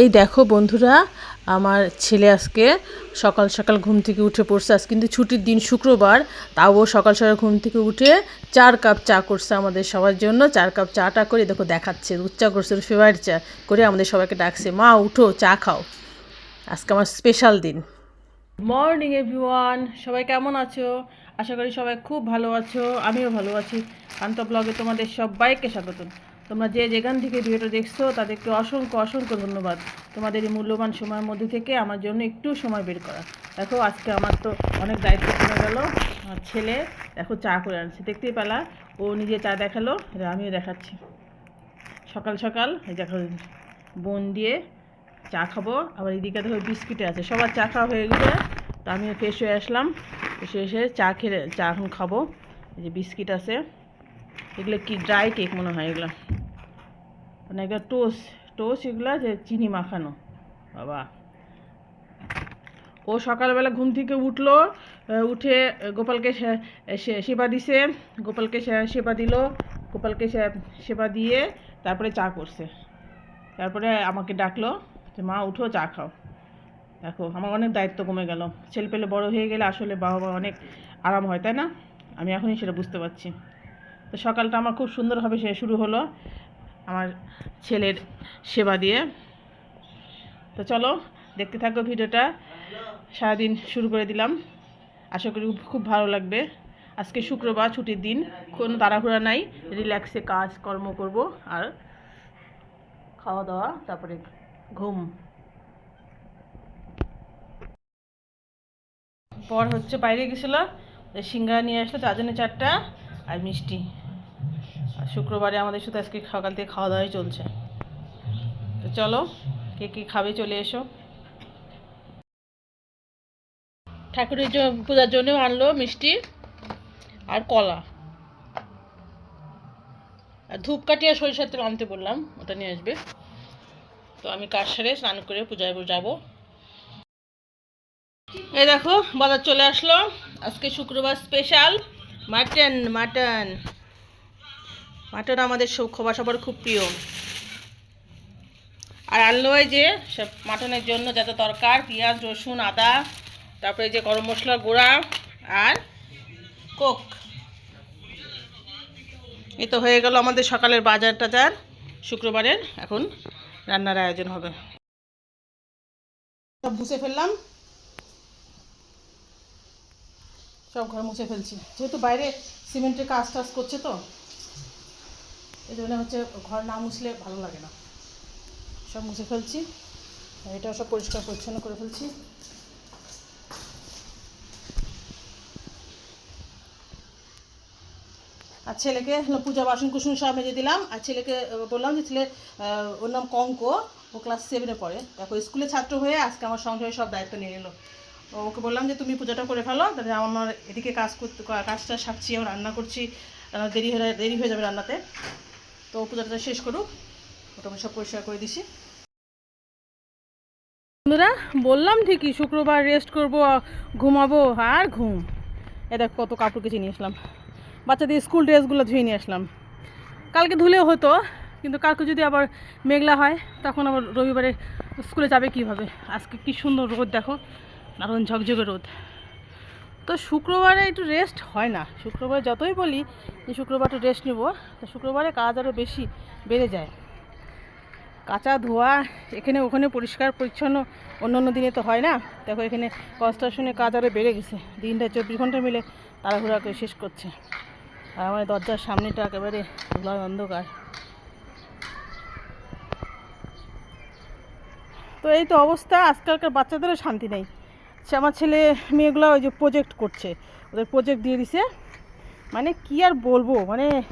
এই দেখো বন্ধুরা, আমার ছেলে আজকে সকাল সকাল ঘুম থেকে উঠে পড়ছে। আজ কিন্তু ছুটির দিন শুক্রবার, তাও সকাল সকাল ঘুম থেকে উঠে চার কাপ চা করছে আমাদের সবার জন্য। চার কাপ চাটা করে দেখো দেখাচ্ছে, উচ্চা করছে ফেভারিট চা করে আমাদের সবাইকে ডাকছে, মা, উঠো, চা খাও। আজকে আমার স্পেশাল দিন। মর্নিং এভরিওয়ান সবাই কেমন আছো? আশা করি সবাই খুব ভালো আছো, আমিও ভালো আছি। কান্ত ব্লগে তোমাদের সবাইকে স্বাগত তোমরা যে যেখান থেকে ভিডিওটা দেখছ তাদেরকে অসংখ্য অসংখ্য ধন্যবাদ। তোমাদের এই মূল্যবান সময়ের মধ্যে থেকে আমার জন্য একটু সময় বের করা। দেখো, আজকে আমার তো অনেক দায়িত্ব কমে গেল। আমার ছেলে, দেখো, চা করে আনছে। দেখতেই পেলা, ও নিজে চা দেখাল আমিও দেখাচ্ছি। সকাল সকাল, এই দেখো, বোন দিয়ে চা খাব। আবার এদিকে দেখো, বিস্কিটে আছে। সবার চা খাওয়া হয়ে গেছে। তো আমিও ফ্রেশ হয়ে আসলাম। এসে এসে চা খেয়ে, চা এখন খাব। এই যে বিস্কিট আছে। এগুলো কি, ড্রাই কেক মনে হয় এগুলো। মানে এগুলো টোস টোস্ট এগুলো যে চিনি মাখানো। বাবা। ও সকালবেলা ঘুম থেকে উঠল উঠে গোপালকে সেবা দিছে, গোপালকে সেবা দিল, গোপালকে সেবা দিয়ে তারপরে চা করছে। তারপরে আমাকে ডাকলো যে, মা, উঠো, চা খাও। দেখো, আমার অনেক দায়িত্ব কমে গেল। ছেলে পেলে বড় হয়ে গেলে আসলে বাবা অনেক আরাম হয়, তাই না? আমি এখনই সেটা বুঝতে পারছি। তো সকালটা আমার খুব সুন্দরভাবে সে শুরু হলো। আমার ছেলের সেবা দিয়ে। তো চলো, দেখতে থাকো ভিডিওটা। সারাদিন শুরু করে দিলাম। আশা করি খুব ভালো লাগবে। আজকে শুক্রবার, ছুটির দিন। কোনো তাড়াহুড়া নাই। রিল্যাক্সে কাজ, কর্ম করব আর খাওয়া দাওয়া, তারপরে ঘুম। পর হচ্ছে বাইরে গেছিল সিঙ্গারা নিয়ে আসলো জন্য চারটা আর মিষ্টি। শুক্রবারে আমাদের সাথে আজকে সকাল থেকে খাওয়া দাওয়াই চলছে। তো চলো, কে কে খাবে চলে এসো। ঠাকুরের পূজার জন্যও আনলো মিষ্টি আর কলা। আর ধূপকাঠি আর সরিষার তেল আনতে বললাম, ওটা নিয়ে আসবে। তো আমি কাজ সেরে স্নান করে পূজায় যাব? এই দেখো, বাজার চলে আসলো। আজকে শুক্রবার স্পেশাল মাটন মাটন মাটন আমাদের সব খোবা সবার খুব প্রিয়। আর আনলো যে সব মাটনের জন্য যত তরকার, পেঁয়াজ, রসুন, আদা, তারপরে যে গরম মশলার গুঁড়া আর কোক। এ তো হয়ে গেল আমাদের সকালের বাজার টাজার। শুক্রবারের এখন রান্নার আয়োজন হবে। সব বুঝে ফেললাম। সব ঘর মুছে ফেলছি। যেহেতু বাইরে সিমেন্টের কাজ টাজ করছে তো এই জন্য হচ্ছে ঘর না মুছলে ভালো লাগে না। সব মুছে ফেলছি এটাও সব পরিষ্কার পরিচ্ছন্ন করে ফেলছি। আর ছেলেকে পূজা বাসন কুসুন সব মেজে দিলাম, আর ছেলেকে বললাম যে ছেলে ওর নাম কঙ্ক, ও ক্লাস সেভেনে পড়ে। দেখো, স্কুলে ছাত্র হয়ে আজকে আমার সংসারে সব দায়িত্ব নিয়ে নিল ওকে বললাম যে, তুমি পূজাটা করে ফেলো, তাহলে আমার এদিকে কাজ করতে, কাজটা সারছি রান্না করছি দেরি হয়ে দেরি হয়ে যাবে রান্নাতে। তো পূজাটা শেষ করুক। ওটা সব পরিষ্কার করে দিছি। বন্ধুরা, বললাম ঠিকই, শুক্রবার রেস্ট করব, ঘুমাবো, আর ঘুম। এ দেখ কত কাপড় কেচে নিয়ে আসলাম। বাচ্চাদের স্কুল ড্রেসগুলো ধুয়ে নিয়ে আসলাম। কালকে ধুলেও হতো, কিন্তু কালকে যদি আবার মেঘলা হয়, তখন আবার রবিবারে স্কুলে যাবে কীভাবে? আজকে কি সুন্দর রোদ দেখো, দারুণ ঝকঝকে রোদ। তো শুক্রবারে একটু রেস্ট হয় না। শুক্রবারে যতই বলি যে শুক্রবার একটু রেস্ট নেব, তো শুক্রবারে কাজ আরও বেশি বেড়ে যায়। কাঁচা ধোয়া, এখানে ওখানে পরিষ্কার, পরিচ্ছন্ন অন্য অন্য দিনে তো হয় না। দেখো এখানে কনস্ট্রাকশনের কাজ আরও বেড়ে গেছে। দিনটা চব্বিশ ঘণ্টা মিলে তাড়াহুড়া করে শেষ করছে। আর আমার দরজার সামনেটা একেবারে ধুলায় অন্ধকার। তো এই তো অবস্থা, আজকালকার বাচ্চাদেরও শান্তি নেই। সে আমার ছেলে মেয়েগুলো ওই যে প্রজেক্ট করছে। ওদের প্রজেক্ট দিয়ে দিছে। মানে কি আর বলব? মানে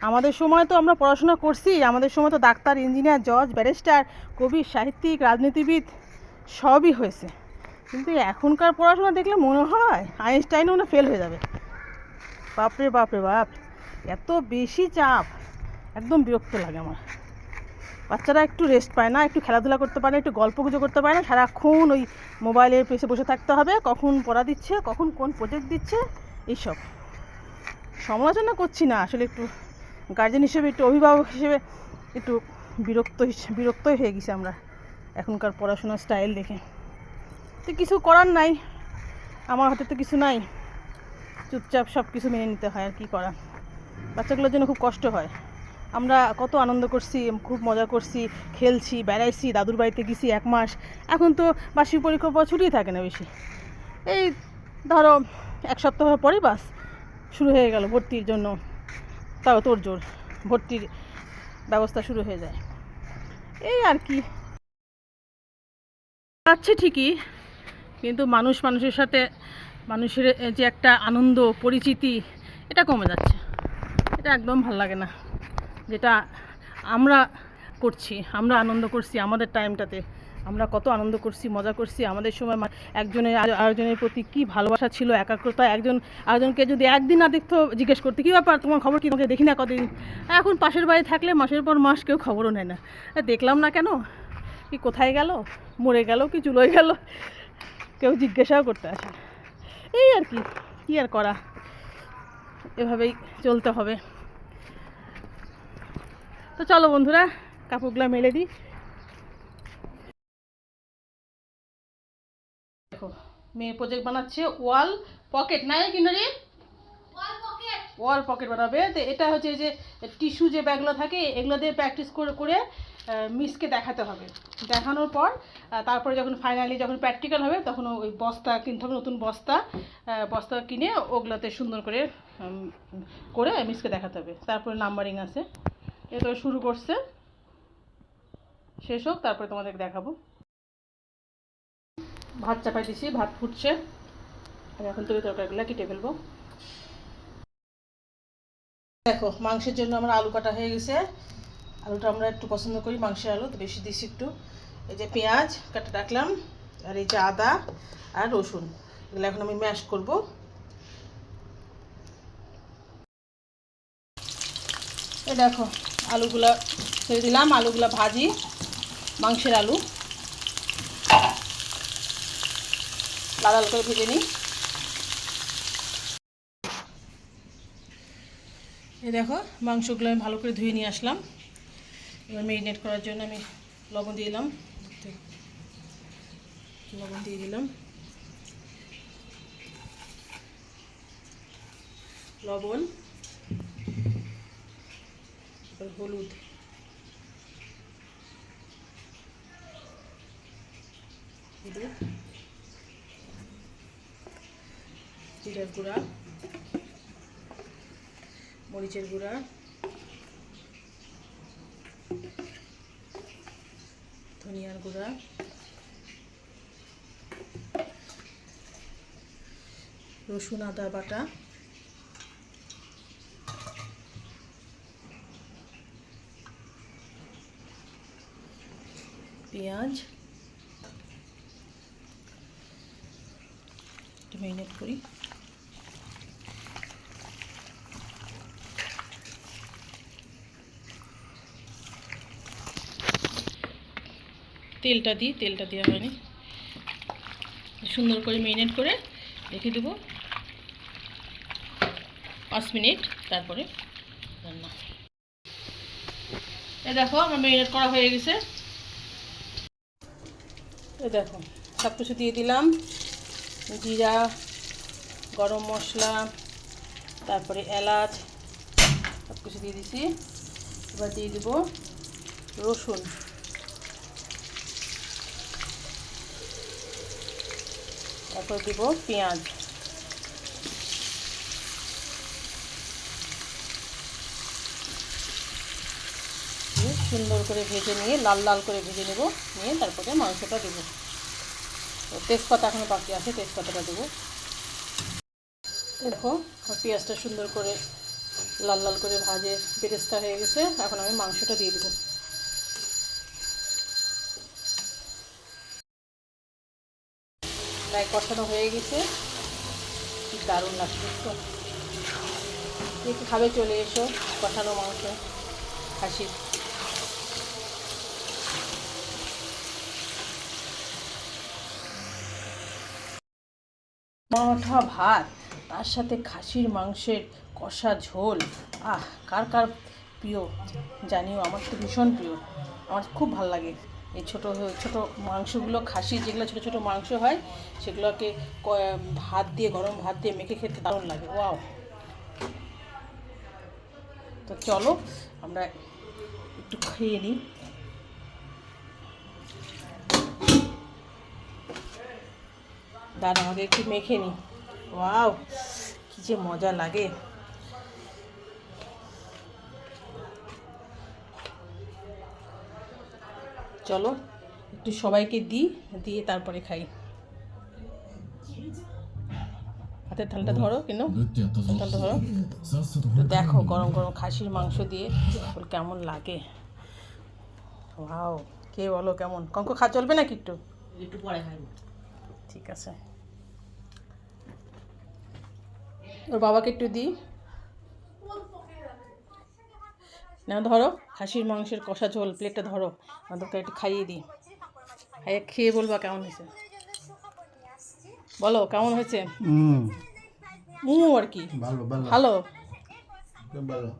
আমাদের সময় তো আমরা পড়াশোনা করছি। আমাদের সময় তো ডাক্তার ইঞ্জিনিয়ার জজ ব্যারিস্টার কবি, সাহিত্যিক, রাজনীতিবিদ সবই হয়েছে। কিন্তু এখনকার পড়াশোনা দেখলে মনে হয় আইনস্টাইনও না ফেল হয়ে যাবে। বাপরে বাপরে, বাপ! এত বেশি চাপ। একদম বিরক্ত লাগে আমার। বাচ্চারা একটু রেস্ট পায় না, একটু খেলাধুলা করতে পারে না, একটু গল্প গুজো করতে পারে না, সারাক্ষণ ওই মোবাইলের পেছে বসে থাকতে হবে, কখন পড়া দিচ্ছে, কখন কোন প্রজেক্ট দিচ্ছে, এইসব। সমালোচনা করছি না, আসলে একটু গার্জেন হিসেবে, একটু অভিভাবক হিসেবে একটু বিরক্ত বিরক্তই হয়ে গেছি আমরা এখনকার পড়াশোনার স্টাইল দেখে। তো কিছু করার নাই, আমার হাতে তো কিছু নাই। চুপচাপ সব কিছু মেনে নিতে হয় আর কি করা বাচ্চাগুলোর জন্য খুব কষ্ট হয়। আমরা কত আনন্দ করছি, খুব মজা করছি, খেলছি, বেড়াইছি, দাদুর বাড়িতে গেছি এক মাস। এখন তো বার্ষিক পরীক্ষার পর ছুটি থাকে না বেশি। এই ধরো এক সপ্তাহ পরে বাস শুরু হয়ে গেল ভর্তির জন্য। তাও তোর জোর, ভর্তির ব্যবস্থা শুরু হয়ে যায়। এই আর কি। আছে ঠিকই, কিন্তু মানুষ মানুষের সাথে, মানুষের যে একটা আনন্দ, পরিচিতি, এটা কমে যাচ্ছে। এটা একদম ভালো লাগে না। যেটা আমরা করছি, আমরা আনন্দ করছি আমাদের টাইমটাতে আমরা কত আনন্দ করছি, মজা করছি আমাদের সময় একজনের আর- আরেকজনের প্রতি কী ভালোবাসা ছিল, একাগ্রতা, একজন, আরেকজনকে যদি একদিন না দেখতো জিজ্ঞেস করতে, কী ব্যাপার, তোমার খবর কি? তোমাকে দেখি না কতদিন এখন পাশের বাড়ি থাকলে মাসের পর মাস কেউ খবরও নেয় না। দেখলাম না কেন? কি কোথায় গেল? মরে গেল কি চুলোয় গেল? কেউ জিজ্ঞাসাও করতে আসে এই আর কি, কী আর করা? এভাবেই চলতে হবে। তো চলো বন্ধুরা কাপড়গুলো মেলে দিই। দেখো মেয়ে প্রজেক্ট বানাচ্ছে ওয়াল পকেট নাই কিনারে ওয়াল পকেট। বানাবে। তো এটা হচ্ছে যে টিস্যু যে ব্যাগগুলো থাকে এগুলো দিয়ে প্র্যাকটিস করে করে মিসকে দেখাতে হবে। দেখানোর পর তারপরে যখন ফাইনালি যখন প্র্যাকটিক্যাল হবে তখন ওই বস্তা কিনতে হবে নতুন বস্তা বস্তা কিনে ওগুলোতে সুন্দর করে করে মিসকে দেখাতে হবে। তারপরে নাম্বারিং আছে। এটা শুরু করছে। শেষ হোক, তারপরে তোমাদের দেখাবো। ভাত চাপাই দিছি ভাত ফুটছে। আর এখন থেকে তরকারিগুলো কেটে ফেলব। দেখো, মাংসের জন্য আমার আলু কাটা হয়ে গেছে। আলুটা আমরা একটু পছন্দ করি, মাংসের আলু, তো বেশি দিছি একটু। এই যে পেঁয়াজ, কাটা রাখলাম। আর এই যে আদা আর রসুন, এগুলো এখন আমি ম্যাশ করব। এই দেখো আলুগুলা ছেড়ে দিলাম। আলুগুলা ভাজি, মাংসের আলু। লাল লাল করে ভেজে নিই। এই দেখো, মাংসগুলো আমি ভালো করে ধুয়ে নিয়ে আসলাম। এবার মেরিনেট করার জন্য আমি লবণ দিয়ে দিলাম। লবণ দিয়ে দিলাম। লবণ। হলুদ। হলুদ জিরার গুঁড়া। মরিচের গুঁড়া। ধনিয়ার গুঁড়া। রসুন আদা বাটা। পেঁয়াজ। একটু ম্যারিনেট করি। তেলটা দিই, তেলটা দেওয়া হয়নি। সুন্দর করে মেরিনেট করে রেখে দেবো। পাঁচ মিনিট, তারপরে রান্না। এ দেখো, আমার মেরিনেট করা হয়ে গেছে। এ দেখো সব কিছু দিয়ে দিলাম। জিরা, গরম মশলা, তারপরে এলাচ সব কিছু দিয়ে দিছি। এবার দিয়ে দেবো রসুন। তারপর দিব পেঁয়াজ। সুন্দর করে ভেজে নিয়ে লাল লাল করে ভেজে নেব। নিয়ে তারপরে মাংসটা দেবো। তো তেজপাতা এখনও বাকি আছে, তেজপাতাটা দেবো। দেখো পেঁয়াজটা সুন্দর করে লাল লাল করে ভাজে, বেরেস্তা হয়ে গেছে। এখন আমি মাংসটা দিয়ে দেবো। প্রায় কষানো হয়ে গেছে। দারুণ লাগছে খাবে চলে এসো, কষানো মাংস, খাসি। ওঠা ভাত, তার সাথে খাসির মাংসের কষা ঝোল। আহ, কার কার প্রিয়? জানিও, আমার তো ভীষণ প্রিয়। আমার খুব ভালো লাগে। এই ছোটো ছোটো মাংসগুলো, খাসি যেগুলো ছোটো ছোটো মাংস হয়, সেগুলোকে ভাত দিয়ে, গরম ভাত দিয়ে মেখে খেতে দারুণ লাগে। ওয়াও! তো চলো, আমরা একটু খেয়ে নিই। দাদা আমাকে একটু মেখে নিই ওয়াও কী যে মজা লাগে। চলো একটু সবাইকে দিই দিয়ে তারপরে খাই। হাতের থালটা ধরো কেন? থালটা ধরো। তো দেখো গরম গরম খাসির মাংস দিয়ে ওর কেমন লাগে। ওয়াও কে বলো কেমন? কঙ্ক খা চলবে নাকি একটু? একটু পরে ঠিক আছে। ওর বাবাকে একটু দিই। না ধরো খাসির মাংসের কষা ঝোল প্লেটটা ধরো আমাদেরকে একটু খাইয়ে দিই। খাইয়ে খেয়ে বলবা কেমন হয়েছে? বলো কেমন হয়েছে? হুম মু আর কি। ভালো ভালো। ভালো?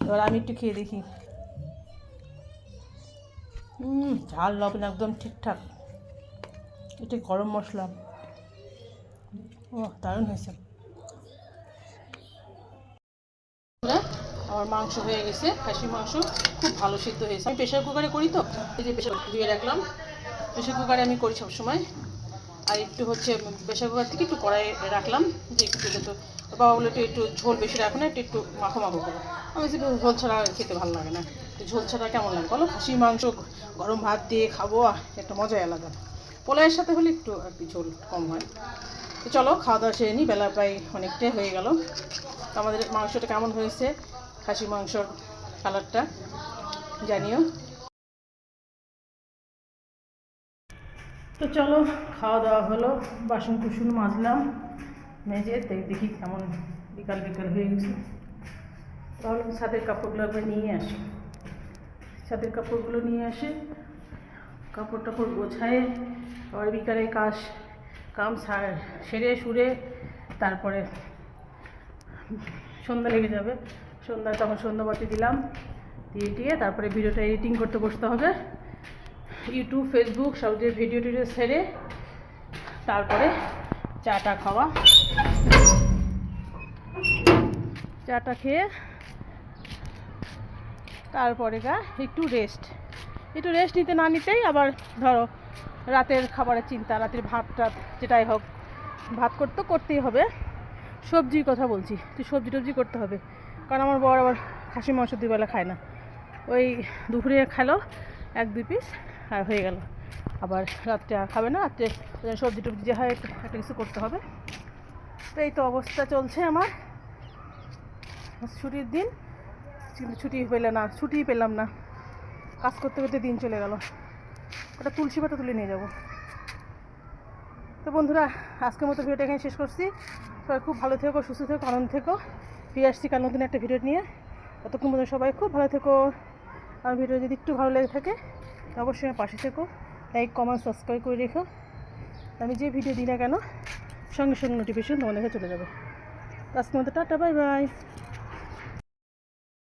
এবার আমি একটু খেয়ে দেখি। হুম ঝাল লবণ একদম ঠিকঠাক। এটা গরম মশলা। ও দারুণ হয়েছে। আমার মাংস হয়ে গেছে খাসি মাংস। খুব ভালো সিদ্ধ হয়েছে। আমি প্রেশার কুকারে করি তো, এই যে প্রেশার ধুয়ে রাখলাম। প্রেশার কুকারে আমি করি সবসময়। আর একটু হচ্ছে প্রেশার কুকার থেকে একটু কড়াই রাখলাম, যে একটু যেহেতু বাবা বলে একটু ঝোল বেশি রাখো না, একটু একটু মাখো মাখো করো। আমি একটু ঝোল ছাড়া খেতে ভালো লাগে না। ঝোল ছাড়া কেমন লাগে বলো? খাসি মাংস, গরম ভাত দিয়ে খাব একটা মজাই আলাদা। পোলাইয়ের সাথে হলে একটু আর কি ঝোল কম হয়। তো চলো, খাওয়া দাওয়া সেরে নিই বেলা প্রায় অনেকটাই হয়ে গেল। তো আমাদের মাংসটা কেমন হয়েছে? খাসি মাংসর কালারটা জানিও। তো চলো, খাওয়া দাওয়া হলো, বাসন কুসুন মাজলাম, মেজে দেখ- কেমন বিকাল বিকাল হয়ে গেছে। তাহলে ছাদের কাপড়গুলো একবার নিয়ে আসি। ছাদের কাপড়গুলো নিয়ে আসে, কাপড় টাপড় গোছায়, আবার বিকালে কাজ কাম সার- সেরে তারপরে সন্ধ্যা লেগে যাবে। সন্ধ্যা তখন সন্ধ্যাবাতি দিলাম, দিয়ে টিয়ে তারপরে ভিডিওটা এডিটিং করতে বসতে হবে। ইউটিউব ফেসবুক সব যে ভিডিও টিডিও সেরে তারপরে চাটা খাওয়া। চাটা খেয়ে তারপরে গা একটু রেস্ট একটু রেস্ট নিতে না নিতেই আবার ধরো রাতের খাবারের চিন্তা, রাতের ভাত টাত যেটাই হোক, ভাত করতে করতেই হবে। সবজির কথা বলছি, তুই সবজি টবজি করতে হবে। কারণ আমার বর আবার খাসি মাংস দুবেলা খায় না। ওই দুপুরে খেলো, এক দুই পিস আর হয়ে গেল। আবার রাত্রে আর খাবে না, রাত্রে সবজি টবজি যে হয় একটা কিছু করতে হবে। তো এই তো অবস্থা চলছে আমার। ছুটির দিন, কিন্তু ছুটি পেলে না ছুটি পেলাম না। কাজ করতে করতে দিন চলে গেল। ওটা তুলসী পাতা তুলে নিয়ে যাব। তো বন্ধুরা, আজকের মতো ভিডিওটা এখানে শেষ করছি। সবাই খুব ভালো থেকো, সুস্থ থেকো, আনন্দ থেকো। ফিরে আসছি কাল নতুন একটা ভিডিও নিয়ে। ততক্ষণ পর্যন্ত সবাই খুব ভালো থেকো। আর ভিডিও যদি একটু ভালো লেগে থাকে অবশ্যই আমার পাশে থেকো। লাইক কমেন্ট সাবস্ক্রাইব করে রেখো। আমি যে ভিডিও দিই না কেন, সঙ্গে সঙ্গে নোটিফিকেশন তোমাদের কাছে চলে যাবে। আজকের মতো টাটা বাই বাই